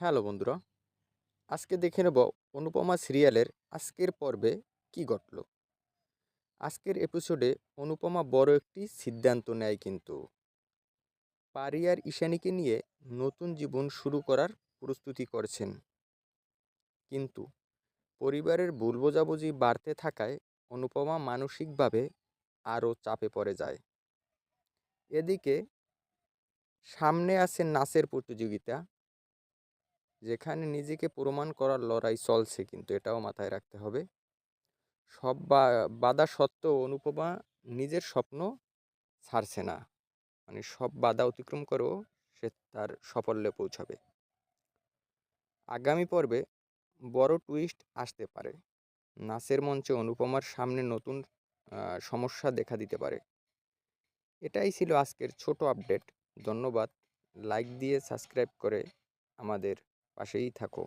Hello বন্ধুরা, আজকে দেখে নেব অনুপমা সিরিয়ালের আজকের পর্বে কি ঘটল। আজকের এপিসোডে অনুপমা বড় একটি সিদ্ধান্ত নেয় কিন্তু। পারি আর ঈশানীকে নিয়ে নতুন জীবন শুরু করার প্রস্তুতি করছেন। কিন্তু পরিবারের ভুল বোঝাবুঝি বাড়তে থাকায় অনুপমা মানসিকভাবে আরও চাপে পড়ে যায়। এদিকে সামনে আছে নাচের প্রতিযোগিতা যেখানে নিজেকে প্রমাণ করার লড়াই চলছে কিন্তু এটাও মাথায় রাখতে হবে। সব বাধা সত্ত্বেও অনুপমা নিজের স্বপ্ন ছাড়ছে না। মানে সব বাধা অতিক্রম করেও সে তার সাফল্যে পৌঁছাবে। আগামী পর্বে বড় টুইস্ট আসতে পারে। নাচের মঞ্চে অনুপমার সামনে নতুন সমস্যা দেখা দিতে পারে। এটাই ছিল আজকের ছোট আপডেট ধন্যবাদ। লাইক দিয়ে সাবস্ক্রাইব করে আমাদের পাশেই থাকো।